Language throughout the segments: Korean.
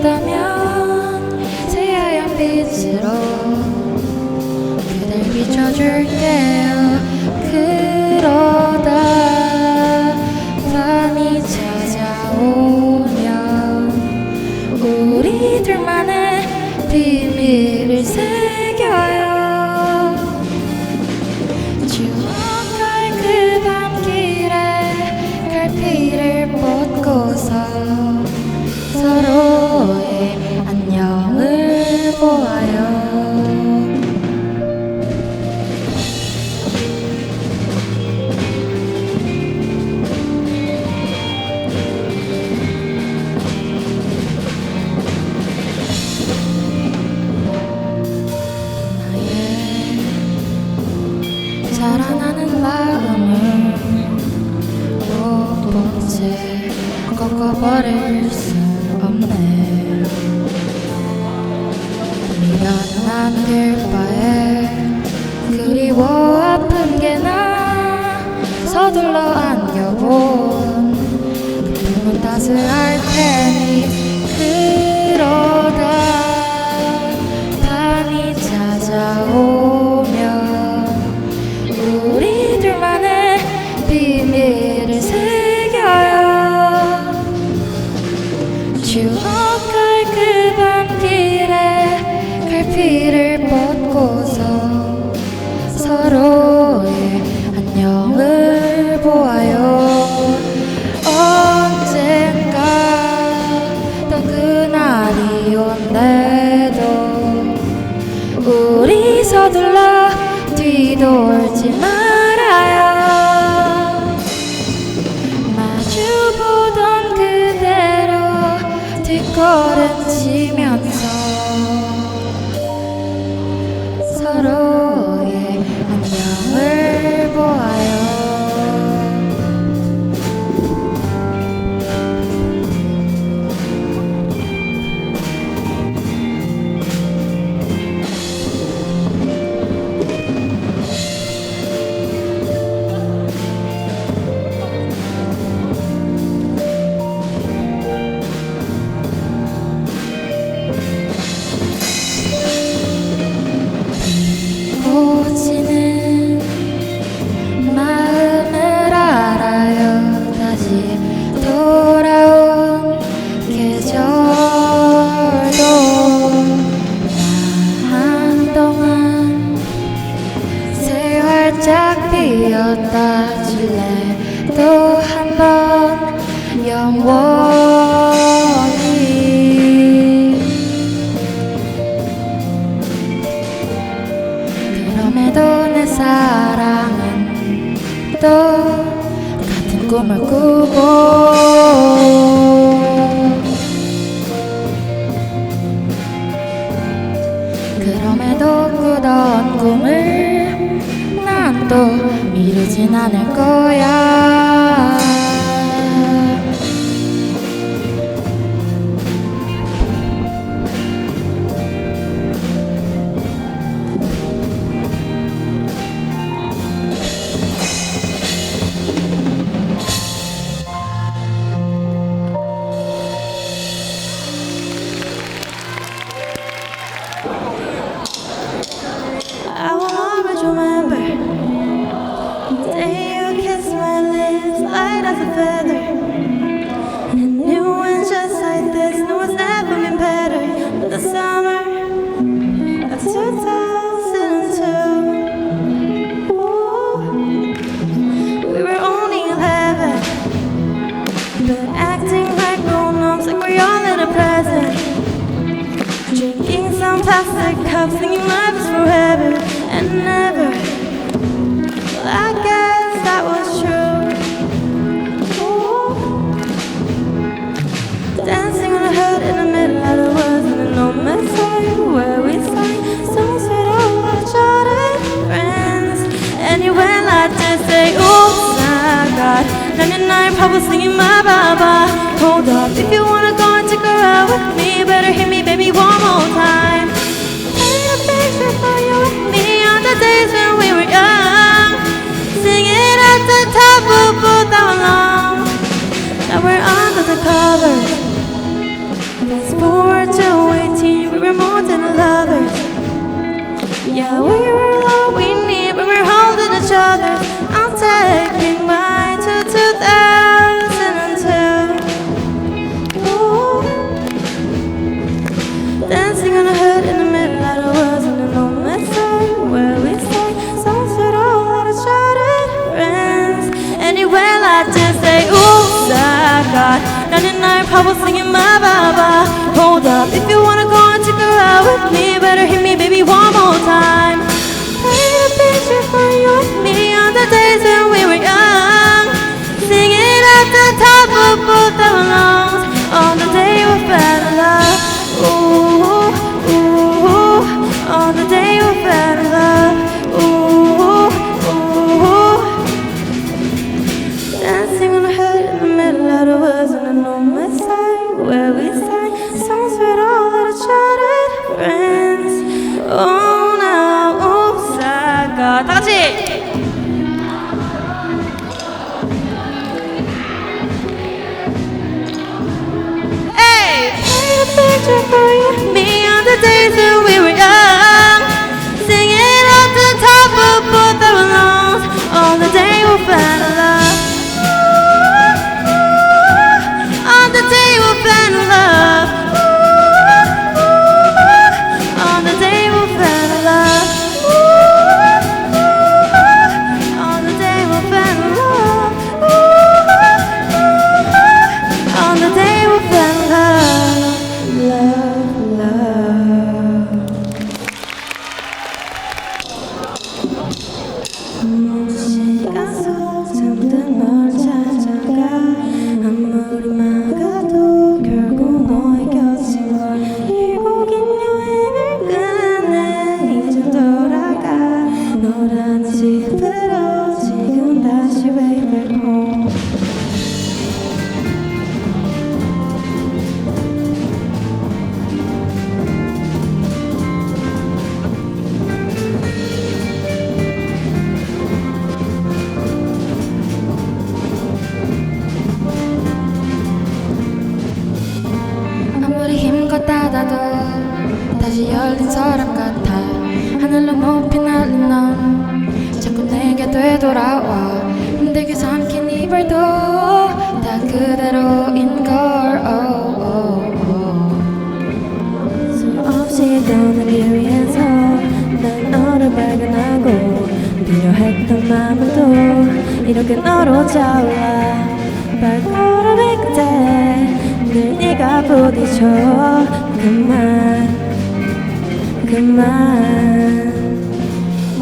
있다면 새하얀 빛으로 그댈 비춰줄게요. 그러다 밤이 찾아오면 우리 둘만의 비밀을 새 자라나는 마음을 못본채 꺾어버릴 수 없네. 미련한 길바에 그리워 아픈 게나. 서둘러 안겨본 그 품은 따스할 테니 그러다 밤이 찾아오 온대도 우리 서둘러 뒤돌지 말 사랑은 또 같은 꿈을 꾸고 그럼에도 꾸던 꿈을 난 또 미루진 않을 거야 cups, thinking life is forever and never. Well, I guess that was true. Ooh. Dancing on a hood in the middle of the woods in an old message where we sang songs with all our childhood friends. And you went like this, say, oops, I got 99 problems singing my baba. Hold up, if you wanna go and take a ride with me, better hit me, baby, one more time. Me baby, one more time. Paint a picture for you and me on the days when we were young. Singing at the top of both our lungs Bye. 다시 열린 서랍 같아. 하늘로 높이 날린 넌 자꾸 내게 되돌아와. 힘들게 삼킨 이별도 다 그대로인걸. oh, oh, oh. 수없이 떠는 길 위에서 난 너를 발견하고 필요했던 마음도 이렇게 너로 차올라. 발걸음의 끝에 늘 네가 부딪혀. 그만 그만.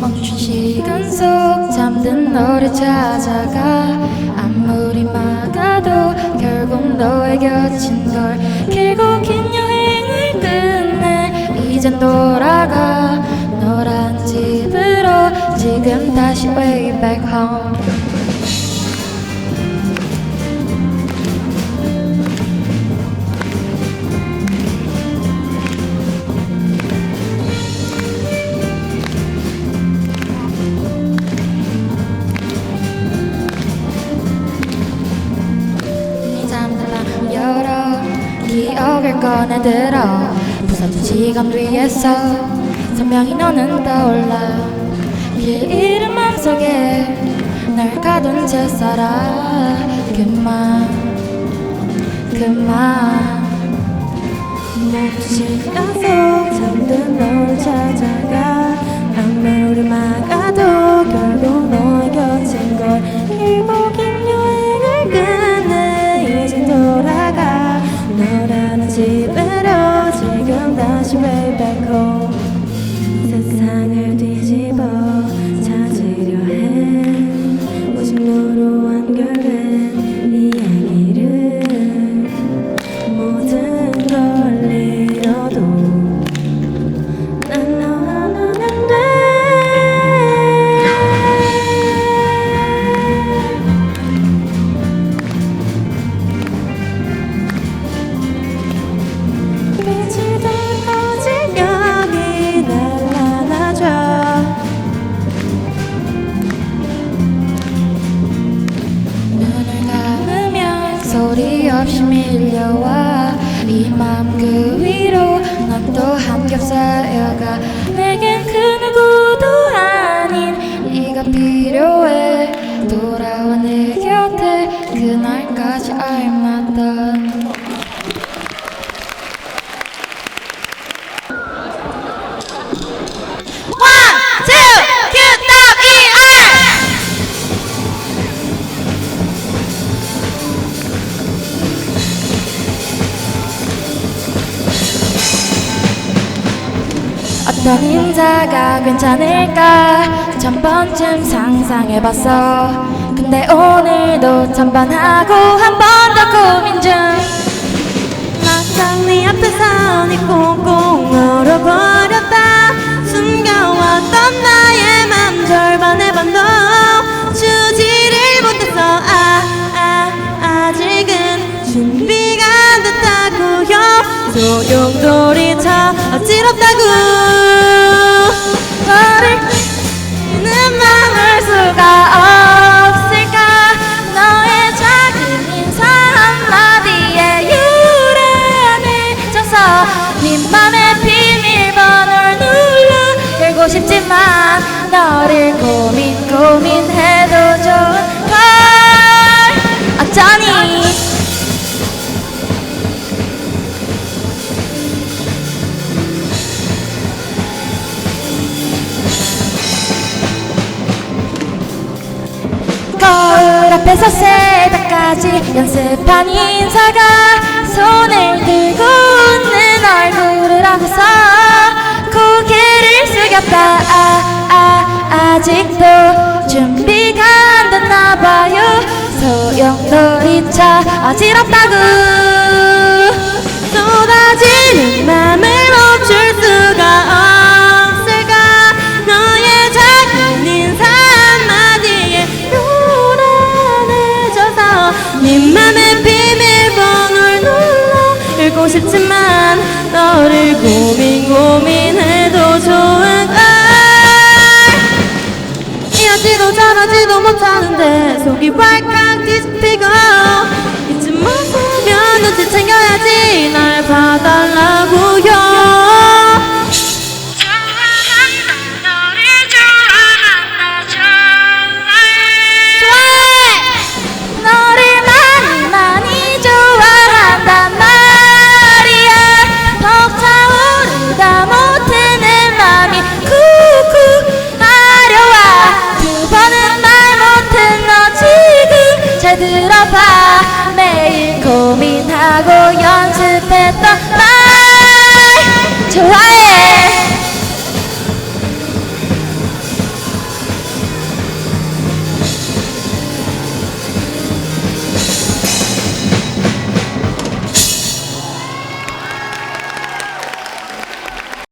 멈춘 시간 속 잠든 너를 찾아가. 아무리 막아도 결국 너의 곁인 걸 길고 긴 여행을 끝내 이젠 돌아가. 너란 집으로 지금 다시 way back home 꺼내들어. 부서진 시간 위에서 선명히 너는 떠올라. 길 잃은 맘속에 널 가둔 채 살아 그만 그만. 시간 속 잠든 너를 찾아가. 아무리 막아도 결국 너의 곁인 걸긴 지금 다시 way back home 끝까지 I'm not done 어떤 인자가 괜찮을까? 천 번쯤 상상해봤어. 근데 오늘도 천번 하고 한 번 더 고민 중. 막상 네 앞에서 네 꽁꽁 얼어버렸다. 숨겨왔던 나의 맘 절반의 반도 주지를 못해서 아, 아, 아직은 준비가 안 됐다고요. 소용돌이쳐 어지럽다고 때까지 연습한 인사가 손을 들고 웃는 얼굴을 하고서 고개를 숙였다. 아, 아, 아직도 준비가 안 됐나 봐요. 소용돌이쳐 어지럽다고 속이 왈칵 뒤집히고 이쯤 먹으면 눈치 챙겨야지. 날 봐달라고 들어봐. 매일 고민하고 연습했다